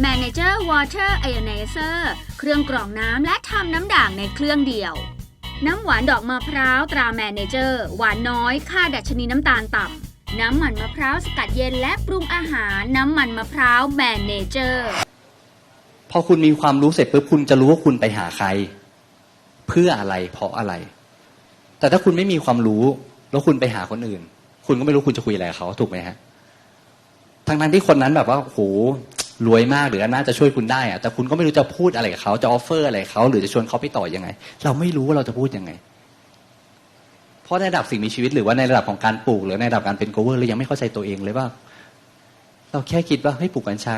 Manager Water Ionizer เครื่องกรองน้ำและทำน้ำด่างในเครื่องเดียว น้ำหวานดอกมะพร้าวตรา Manager หวานน้อยค่าดัชนีน้ำตาลต่ำ น้ำมันมะพร้าวสกัดเย็นและปรุงอาหารน้ำมันมะพร้าว Manager พอคุณมีความรู้เสร็จปุ๊บคุณจะรู้ว่าคุณไปหาใคร เพื่ออะไรเพราะอะไร แต่ถ้าคุณไม่มีความรู้ แล้วคุณไปหาคนอื่น คุณก็ไม่รู้คุณจะคุยอะไรกับเขาถูกไหมฮะทั้งนั้นที่คนนั้นแบบว่าโห รวยมากหรือน่าจะช่วยคุณได้อะแต่คุณก็ไม่รู้จะพูดอะไรกับเขาจะออฟเฟอร์อะไรเขาหรือจะชวนเขาไปต่อยังไง เราไม่รู้ว่าเราจะพูดยังไง เพราะในระดับสิ่งมีชีวิต หรือว่าในระดับของการปลูก หรือในระดับการเป็นโกเวอร์เรายังไม่เข้าใจตัวเองเลยว่า เราแค่คิดว่าเฮ้ยปลูกกัญชา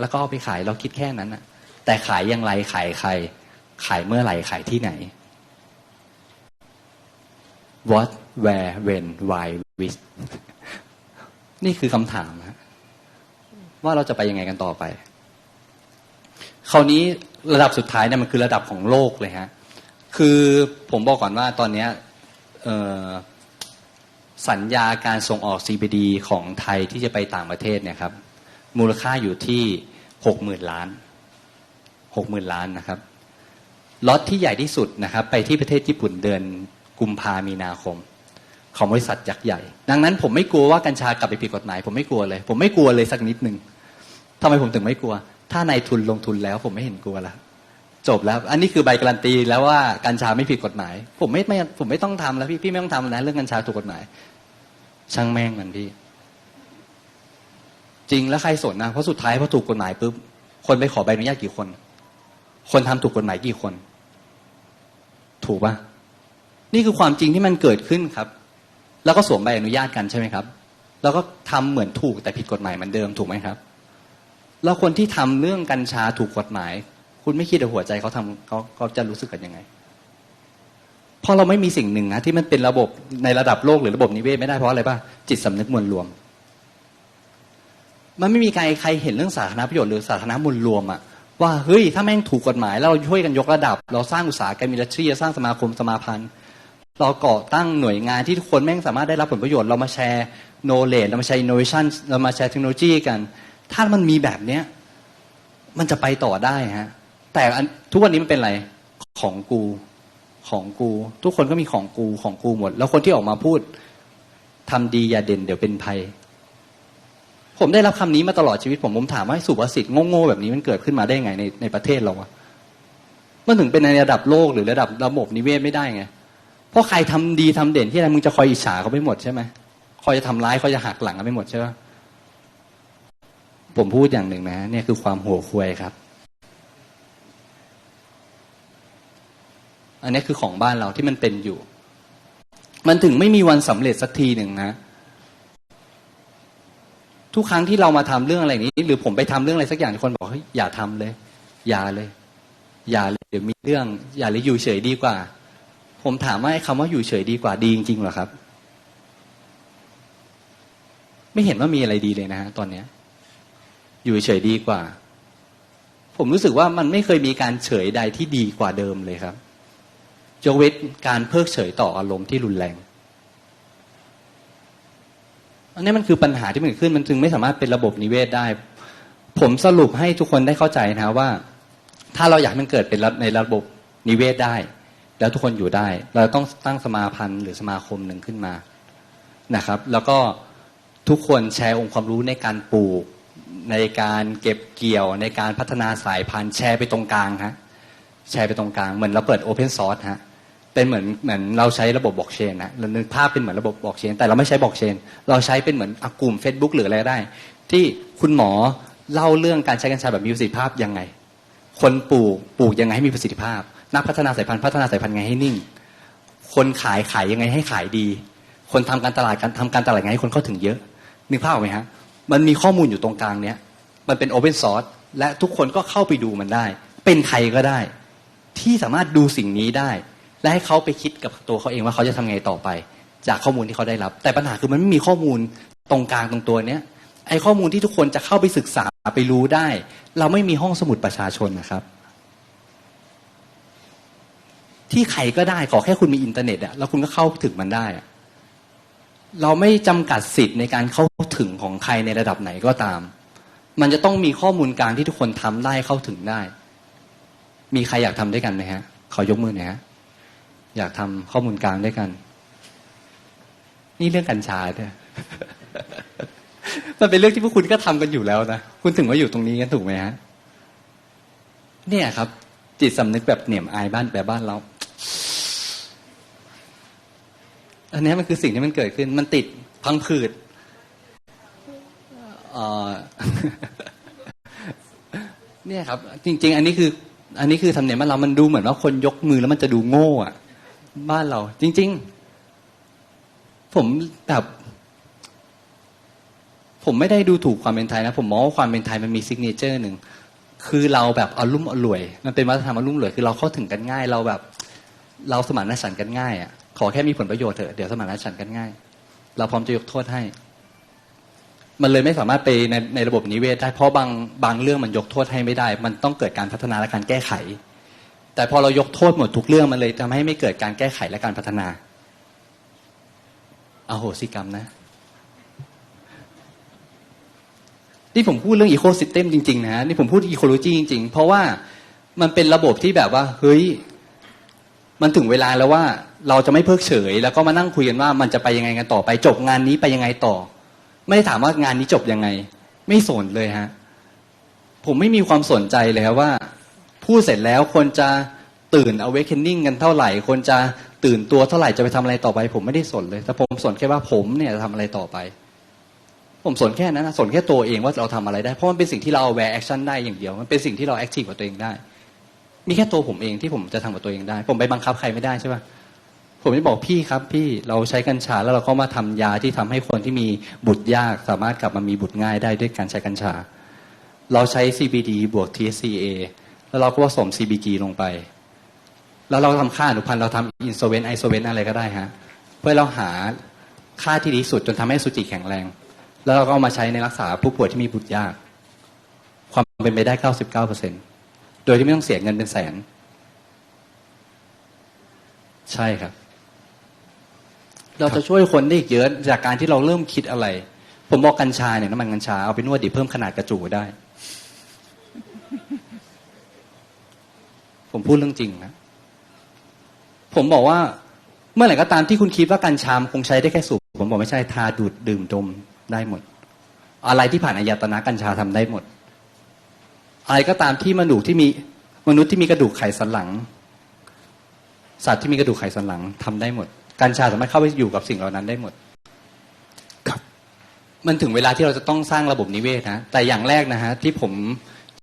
แล้วก็เอาไปขายเราคิดแค่นั้นอะแต่ขายอย่างไรขายใคร ขายเมื่อไหร่ขายที่ไหน what where when why with นี่คือคำถามฮะ ว่าเราจะไปยังไงกันต่อไป คราวนี้ระดับสุดท้ายเนี่ยมันคือระดับของโลกเลยฮะคือผมบอกก่อนว่าตอนนี้สัญญาการส่งออก CBD ของไทยที่จะไปต่างประเทศเนี่ยครับ มูลค่าอยู่ที่หกหมื่นล้านหกหมื่นล้านนะครับล็อตที่ใหญ่ที่สุดนะครับ ไปที่ประเทศญี่ปุ่นเดือนกุมภามีนาคม ของบริษัทยักษ์ใหญ่ ดังนั้นผมไม่กลัวว่ากัญชากลับไปผิดกฎหมาย ผมไม่กลัวเลย ผมไม่กลัวเลยสักนิดหนึ่ง ทำไมผมถึงไม่กลัว ถ้านายทุนลงทุนแล้วผมไม่เห็นกลัวล้วจบแล้ว อันนี้คือใบการันตีแล้วว่ากัญชาไม่ผิดกฎหมาย ผมไม่ไม่ผมไม่ต้องทำแล้วพี่พี่ไม่ต้องทำนะเรื่องกัญชาถูกกฎหมาย ช่างแม่งมันพี่ จริงแล้วใครสนนะเพราะสุดท้ายพอถูกกฎหมายปุ๊บคนไปขอใบอนุญาตกี่คน คนทำถูกกฎหมายกี่คน ถูกปะนี่คือความจริงที่มันเกิดขึ้นครับ แล้วก็สวมใบอนุญาตกันใช่ไหมครับ แล้วก็ทำเหมือนถูกแต่ผิดกฎหมายเหมือนเดิมถูกไหมครับ แล้วคนที่ทำเรื่องกัญชาถูกกฎหมาย คุณไม่คิดในหัวใจเขาทำเขาเขาจะรู้สึกกันยังไงเพราะเราไม่มีสิ่งหนึ่งนะที่มันเป็นระบบในระดับโลกหรือระบบนิเวศไม่ได้เพราะอะไรป่ะจิตสำนึกมวลรวม มันไม่มีใครใครเห็นเรื่องสาธารณประโยชน์หรือสาธารณมวลรวมอะว่าเฮ้ยถ้าแม่งถูกกฎหมายแล้วเราช่วยกันยกระดับ เราสร้างอุตสาหกรรมอินดัสทรีสร้างสมาคมสมาพันธ์เราก่อตั้งหน่วยงานที่ทุกคนแม่งสามารถได้รับผลประโยชน์เรามาแชร์โนเลดเรามาแชร์อินโนเวชันเรามาแชร์เทคโนโลยีกัน ถ้ามันมีแบบเนี้ยมันจะไปต่อได้ฮะ แต่ทุกวันนี้มันเป็นอะไรของกูของกู ทุกคนก็มีของกูของกูหมด แล้วคนที่ออกมาพูดทำดีอย่าเด่นเดี๋ยวเป็นภัย ผมได้รับคำนี้มาตลอดชีวิตผมผมถามว่าสุภาษิตโง่ๆแบบนี้มันเกิดขึ้นมาได้ไงในในประเทศเราอะมันถึงเป็นในระดับโลกหรือระดับระบบนิเวศไม่ได้ไงเพราะใครทำดีทำเด่นที่อะไรมึงจะคอยอิจฉาเขาไม่หมดใช่ไหมคอยจะทำร้ายคอยจะหักหลังเขาไม่หมดใช่ไหม ผมพูดอย่างหนึ่งนะเนี่ยคือความหัวควยครับ อันนี้คือของบ้านเราที่มันเป็นอยู่ มันถึงไม่มีวันสำเร็จสักทีหนึ่งนะ ทุกครั้งที่เรามาทำเรื่องอะไรนี้ หรือผมไปทำเรื่องอะไรสักอย่างคนบอกเฮ้ยอย่าทำเลย อย่าเลย อย่าเลยเดี๋ยวมีเรื่อง อย่าเลยอยู่เฉยดีกว่า ผมถามว่าไอ้คำว่าอยู่เฉยดีกว่าดีจริงๆเหรอครับ ไม่เห็นว่ามีอะไรดีเลยนะฮะตอนเนี้ย อยู่เฉยดีกว่า ผมรู้สึกว่ามันไม่เคยมีการเฉยใดที่ดีกว่าเดิมเลยครับยกเว้นการเพิกเฉยต่ออารมณ์ที่รุนแรงอันนี้มันคือปัญหาที่มันเกิดขึ้นมันจึงไม่สามารถเป็นระบบนิเวศได้ ผมสรุปให้ทุกคนได้เข้าใจนะว่า ถ้าเราอยากมันเกิดเป็นในระบบนิเวศได้ แล้วทุกคนอยู่ได้ เราต้องตั้งสมาพันธ์หรือสมาคมหนึ่งขึ้นมานะครับ แล้วก็ทุกคนแชร์องค์ความรู้ในการปลูก ในการเก็บเกี่ยวในการพัฒนาสายพันธุ์แชร์ไปตรงกลางฮะแชร์ไปตรงกลาง เหมือนเราเปิดโอเพนซอร์สฮะเป็นเหมือนเหมือนเราใช้ระบบบล็อกเชนนะเรานึกภาพเป็นเหมือนระบบบล็อกเชน แต่เราไม่ใช้บล็อกเชน เราใช้เป็นเหมือนอกลุ่ม Facebook หรืออะไรได้ ที่คุณหมอเล่าเรื่องการใช้กัญชาแบบมีประสิทธิภาพยังไง คนปลูกปลูกยังไงให้มีประสิทธิภาพ นักพัฒนาสายพันธุ์พัฒนาสายพันธุ์ไงให้นิ่ง คนขายขายยังไงให้ขายดี คนทำการตลาดการทำการตลาดไงให้คนเข้าถึงเยอะนึกภาพไหมฮะ มันมีข้อมูลอยู่ตรงกลางเนี้ยมันเป็นโอเพนซอร์สและทุกคนก็เข้าไปดูมันได้ เป็นใครก็ได้ ที่สามารถดูสิ่งนี้ได้ และให้เขาไปคิดกับตัวเขาเองว่าเขาจะทำไงต่อไป จากข้อมูลที่เขาได้รับ แต่ปัญหาคือมันไม่มีข้อมูลตรงกลางตรงตัวเนี้ยไอ้ข้อมูลที่ทุกคนจะเข้าไปศึกษาไปรู้ได้ เราไม่มีห้องสมุดประชาชนนะครับ ที่ใครก็ได้ขอแค่คุณมีอินเทอร์เน็ตอะแล้วคุณก็เข้าถึงมันได้ เราไม่จำกัดสิทธิ์ในการเข้า ถึงของใครในระดับไหนก็ตาม มันจะต้องมีข้อมูลกลางที่ทุกคนทำได้เข้าถึงได้ มีใครอยากทำด้วยกันไหมฮะขอยกมือหน่อยฮะอยากทำข้อมูลกลางด้วยกัน นี่เรื่องกัญชาเนี่ยมันเป็นเรื่องที่พวกคุณก็ทำกันอยู่แล้วนะคุณถึงว่าอยู่ตรงนี้กันถูกไหมฮะเนี่ยครับ จิตสำนึกแบบเหนี่ยมอายบ้านแบบบ้านเราอันนี้มันคือสิ่งที่มันเกิดขึ้น มันติดพังผืด เนี่ยครับ จริง ๆ อันนี้คือ อันนี้คือทำเนียมบ้านเรามันดูเหมือนว่าคนยกมือแล้วมันจะดูโง่อะบ้านเรา จริง ๆ ผมแบบผมไม่ได้ดูถูกความเป็นไทยนะ ผมมองว่าความเป็นไทยมันมีซิกเนเจอร์หนึ่งคือเราแบบอารมุ่มอร่วย มันเป็นวัฒนธรรมอารมุ่มอร่วยคือเราเข้าถึงกันง่าย เราแบบ เราสมานฉันท์กันง่ายอะขอแค่มีผลประโยชน์เถอะเดี๋ยวสมานฉันท์กันง่าย เราพร้อมจะยกโทษให้ มันเลยไม่สามารถไปในในระบบนิเวศได้เพราะบางบางเรื่องมันยกโทษให้ไม่ได้ มันต้องเกิดการพัฒนาและการแก้ไข แต่พอเรายกโทษหมดทุกเรื่องมันเลยทำให้ไม่เกิดการแก้ไขและการพัฒนาอาโหสิกรรมนะนี่ผมพูดเรื่องอีโค y ิสเต็มจริงๆนะนี่ผมพูดอีโคโลจีจริงๆ เพราะว่ามันเป็นระบบที่แบบว่า เฮ้ย มันถึงเวลาแล้วว่า เราจะไม่เพิกเฉย แล้วก็มานั่งคุยกันว่ามันจะไปยังไงกันต่อไป จบงานนี้ไปยังไงต่อ ไม่ได้ถามว่างานนี้จบยังไง ไม่สนเลยฮะ ผมไม่มีความสนใจเลยครับว่าพูดเสร็จแล้วคนจะตื่น awakening กันเท่าไหร่ คนจะตื่นตัวเท่าไหร่จะไปทำอะไรต่อไป ผมไม่ได้สนเลย แต่ผมสนแค่ว่าผมเนี่ยจะทำอะไรต่อไป ผมสนแค่นั้นนะสนแค่ตัวเองว่าเราทำอะไรได้ เพราะมันเป็นสิ่งที่เรา aware action ได้อย่างเดียว มันเป็นสิ่งที่เรา active กับตัวเองได้ มีแค่ตัวผมเองที่ผมจะทำกับตัวเองได้ ผมไปบังคับใครไม่ได้ใช่ปะ ผมจะบอกพี่ครับพี่เราใช้กัญชาแล้วเราก็มาทำยาที่ทำให้คนที่มีบุตรยาก สามารถกลับมามีบุตรง่ายได้ด้วยการใช้กัญชา เราใช้ CBD บวก THCA แล้วเราก็ผสม CBG ลงไป แล้วเราทำค่าอนุพันธ์เราทำอินโซเวนไอโซเวนอะไรก็ได้ฮะเพื่อเราหาค่าที่ดีสุดจนทำให้สุจิแข็งแรง แล้วเราก็เอามาใช้ในรักษาผู้ป่วยที่มีบุตรยาก ความเป็นไปได้ 99%โดยที่ไม่ต้องเสียเงินเป็นแสน ใช่ครับ เราจะช่วยคนได้อีกเยอะจากการที่เราเริ่มคิดอะไร ผมบอกกัญชาเนี่ยน้ำมันกัญชาเอาไปนวดดิเพิ่มขนาดกระจูได้ ผมพูดเรื่องจริงนะผมบอกว่าเมื่อไหร่ก็ตามที่คุณคิดว่ากัญชามคงใช้ได้แค่สูบผมบอกไม่ใช่ทาดูดดื่มดมได้หมด อะไรที่ผ่านอายตนะกัญชาทำได้หมด อะไรก็ตามที่มนุษย์ที่มีมนุษย์ที่มีกระดูกไขสันหลัง สัตว์ที่มีกระดูกไขสันหลังทำได้หมด กัญชาสามารถเข้าไปอยู่กับสิ่งเหล่านั้นได้หมด ครับ มันถึงเวลาที่เราจะต้องสร้างระบบนิเวศนะแต่อย่างแรกนะฮะที่ผม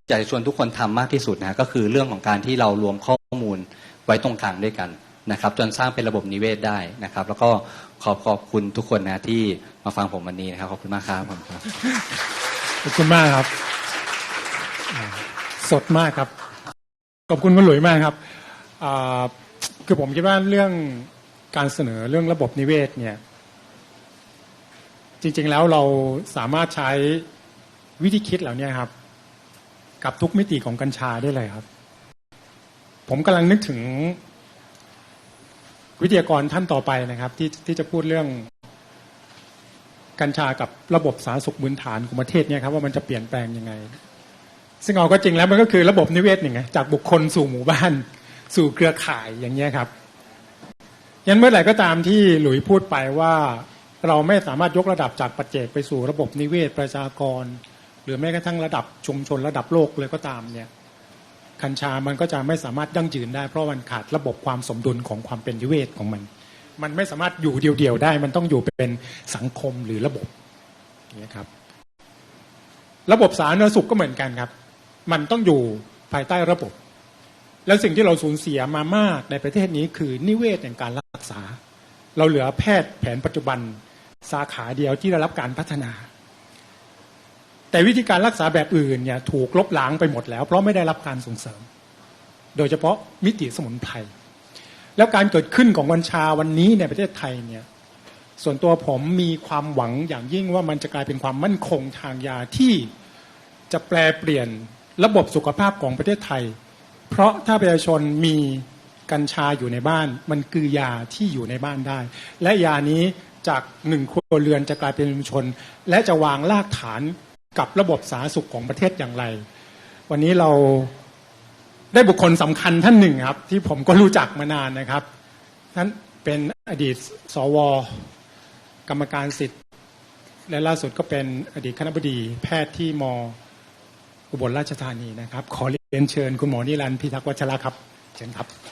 อยากจะชวนทุกคนทำมากที่สุดนะฮะก็คือเรื่องของการที่เรารวมข้อมูลไว้ตรงกลางด้วยกันนะครับ จนสร้างเป็นระบบนิเวศได้นะครับ แล้วก็ขอบขอบคุณทุกคนนะที่มาฟังผมวันนี้นะครับขอบคุณมากครับผมครับขอบคุณมากครับอ่าสดมากครับ ขอบคุณคุณหลุยมากครับอ่าคือผมคิดว่าเรื่อง การเสนอเรื่องระบบนิเวศเนี่ยจริงๆแล้วเราสามารถใช้วิธีคิดเหล่านี้ครับ กับทุกมิติของกัญชาได้เลยครับ ผมกำลังนึกถึงวิทยากรท่านต่อไปนะครับ ที่ที่จะพูดเรื่องกัญชากับระบบสาธารณสุขพื้นฐานของประเทศเนี่ยครับว่ามันจะเปลี่ยนแปลงยังไง ซึ่งเอาก็จริงแล้วมันก็คือระบบนิเวศหนึ่งไงจากบุคคลสู่หมู่บ้าน สู่เครือข่ายอย่างเงี้ยครับ ยันเมื่อไหร่ก็ตามที่หลุยพูดไปว่าเราไม่สามารถยกระดับจากปัจเจกไปสู่ระบบนิเวศประชากร หรือแม้กระทั่งระดับชุมชนระดับโลกเลยก็ตามเนี่ยกัญชามันก็จะไม่สามารถยั่งยืนได้เพราะมันขาดระบบความสมดุลของความเป็นนิเวศของมัน มันไม่สามารถอยู่เดียวๆได้ มันต้องอยู่เป็นสังคมหรือระบบนี้ยครับ ระบบสาธารณสุขก็เหมือนกันครับ มันต้องอยู่ภายใต้ระบบ แล้วสิ่งที่เราสูญเสียมามากในประเทศนี้คือนิเวศแห่งการ ษา เราเหลือแพทย์แผนปัจจุบันสาขาเดียวที่ได้รับการพัฒนา แต่วิธีการรักษาแบบอื่นเนี่ยถูกลบล้างไปหมดแล้ว เพราะไม่ได้รับการส่งเสริม โดยเฉพาะมิติสมุนไพรแล้วการเกิดขึ้นของกัญชาวันนี้ในประเทศไทยเนี่ยส่วนตัวผมมีความหวังอย่างยิ่งว่ามันจะกลายเป็นความมั่นคงทางยาที่จะแปลเปลี่ยนระบบสุขภาพของประเทศไทย เพราะถ้าประชาชนมี กัญชาอยู่ในบ้าน มันคือยาที่อยู่ในบ้านได้ และยานี้จากหนึ่งครัวเรือนจะกลายเป็นชุมชน และจะวางรากฐานกับระบบสาธารณสุขของประเทศอย่างไร วันนี้เราได้บุคคลสำคัญท่านหนึ่งครับ ที่ผมก็รู้จักมานานนะครับท่านเป็นอดีตสว กรรมการสิทธิ์ และล่าสุดก็เป็นอดีตคณบดี แพทย์ที่มอุบลราชธานีนะครับ ขอเรียนเชิญคุณหมอนิรันดร์พิทักษ์วัชระครับ เชิญครับ